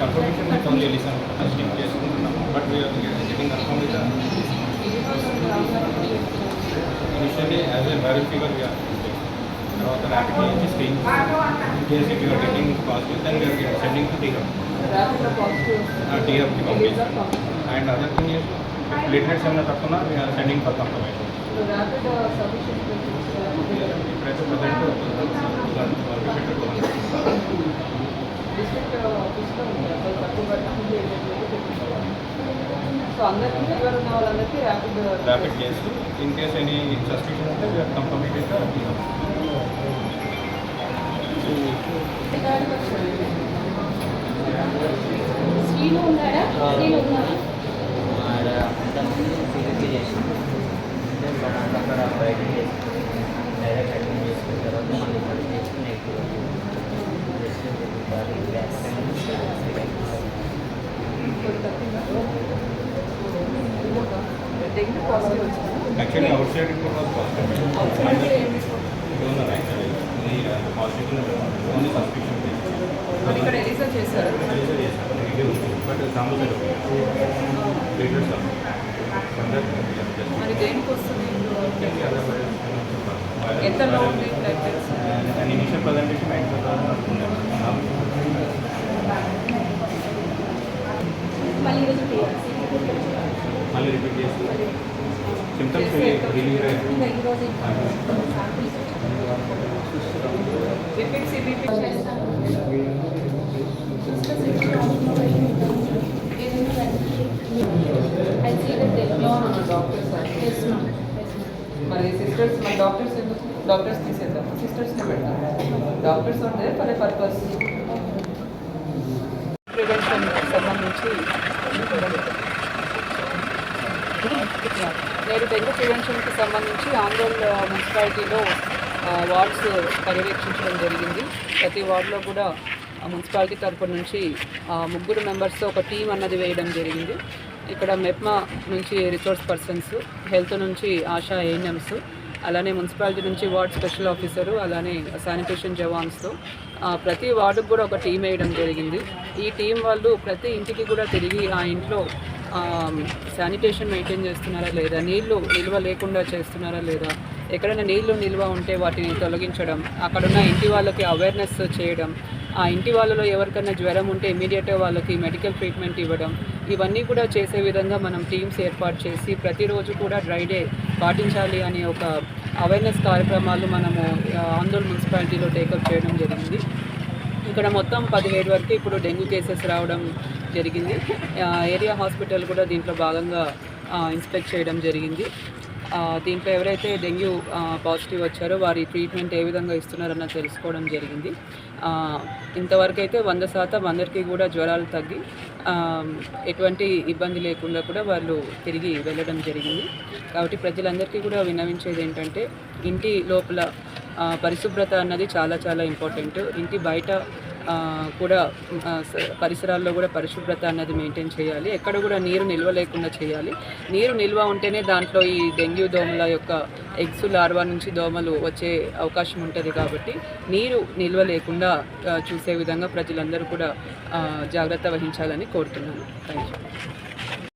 confirmation with only listen testing చేసుకుంటున్నాము but we are getting confirm with initially as a viral fever we are తర్వాత rapid నుంచి screen in case if you are getting positive then we are sending to T Hub ర్యాపిడ్లో positive టీహబ్కి పంపిస్తాం and other thing is platelets ఏమైనా తక్కువ we are sending for confirmation rapid sufficient ఇప్పుడైతే present district so అందరికీ fever ఉన్న వాళ్ళందరికీ rapid rapid case in case any suspicion ఉంటే we're with T Hub Srinu ఉన్నాడా? శ్రీను ఉన్నాడా సిలిపి చేసింది అక్కడ బయట డైరెక్ట్ అటెండ్ చేసుకున్న తర్వాత మళ్ళీ ఇక్కడ ఎక్కువ డెంగ్యూ పాజిటివ్ వచ్చింది actually outside it was positive outside only suspicion మరి ఇక్కడ ఎలిసా చేశారు బట్ మరి దేనికి వస్తుంది ఎంతలో ఉంది platelets and initial presentation nine thousand symptoms relieve ఇంకా ఈరోజు శాంపిల్స్ రిపీట్ సిబిపి డాక్టర్స్ మరి సిస్టర్స్ మన డాక్టర్స్ ఎందుకు డాక్టర్స్ తీసేద్దాం సిస్టర్స్నే పెడతాం డాక్టర్స్ ఉంటే ఫర్ పర్పస్ సంబంధించి ఆందోళన మున్సిపాలిటీలో వార్డ్స్ పర్యవేక్షించడం జరిగింది. ప్రతి వార్డులో కూడా మున్సిపాలిటీ తరపు నుంచి ఆ, ముగ్గురు మెంబర్స్తో ఒక టీం అన్నది వేయడం జరిగింది. ఇక్కడ మెప్మా నుంచి రిసోర్స్ పర్సన్స్ హెల్త్ నుంచి ఆశా ఏఎన్ఎంస్ అలానే మున్సిపాలిటీ నుంచి వార్డ్ స్పెషల్ ఆఫీసరు అలానే శానిటేషన్ జవాన్స్తో ప్రతి వార్డుకు కూడా ఒక టీం వేయడం జరిగింది. ఈ టీం వాళ్ళు ప్రతి ఇంటికి కూడా తిరిగి ఆ ఇంట్లో శానిటేషన్ మెయింటైన్ చేస్తున్నారా లేదా? నీళ్ళు నిల్వ లేకుండా చేస్తున్నారా లేదా? ఎక్కడైనా నీళ్ళు నిల్వ ఉంటే వాటిని తొలగించడం అక్కడున్న ఇంటి వాళ్ళకి అవేర్నెస్ చేయడం ఆ ఇంటి వాళ్ళలో ఎవరికైనా జ్వరం ఉంటే ఇమీడియట్గా వాళ్ళకి మెడికల్ ట్రీట్మెంట్ ఇవ్వడం ఇవన్నీ కూడా చేసే విధంగా మనం టీమ్స్ ఏర్పాటు చేసి ప్రతిరోజు కూడా డ్రై డే పాటించాలి అనే ఒక అవేర్నెస్ కార్యక్రమాలు మనము ఆందోళన మున్సిపాలిటీలో టేకప్ చేయడం జరిగింది. ఇక్కడ మొత్తం పదిహేడు వరకు ఇప్పుడు డెంగ్యూ కేసెస్ రావడం జరిగింది. ఏరియా హాస్పిటల్ కూడా దీంట్లో భాగంగా ఇన్స్పెక్ట్ చేయడం జరిగింది. దీంట్లో ఎవరైతే డెంగ్యూ పాజిటివ్ వచ్చారో వారి ట్రీట్మెంట్ ఏ విధంగా ఇస్తున్నారన్న తెలుసుకోవడం జరిగింది. ఇంతవరకు అయితే వంద శాతం అందరికీ కూడా జ్వరాలు తగ్గి ఎటువంటి ఇబ్బంది లేకుండా కూడా వాళ్ళు తిరిగి వెళ్ళడం జరిగింది. కాబట్టి ప్రజలందరికీ కూడా విన్నవించేది ఏంటంటే ఇంటి లోపల పరిశుభ్రత అన్నది చాలా చాలా ఇంపార్టెంట్. ఇంటి బయట కూడా స- పరిసరాల్లో కూడా పరిశుభ్రత అన్నది మెయింటైన్ చేయాలి. ఎక్కడ కూడా నీరు నిల్వ లేకుండా చేయాలి. నీరు నిల్వ ఉంటేనే దాంట్లో ఈ డెంగ్యూ దోమల యొక్క ఎగ్స్ లార్వా నుంచి దోమలు వచ్చే అవకాశం ఉంటుంది కాబట్టి నీరు నిల్వ లేకుండా చూసే విధంగా ప్రజలందరూ కూడా జాగ్రత్త వహించాలని కోరుతున్నాను. Thank you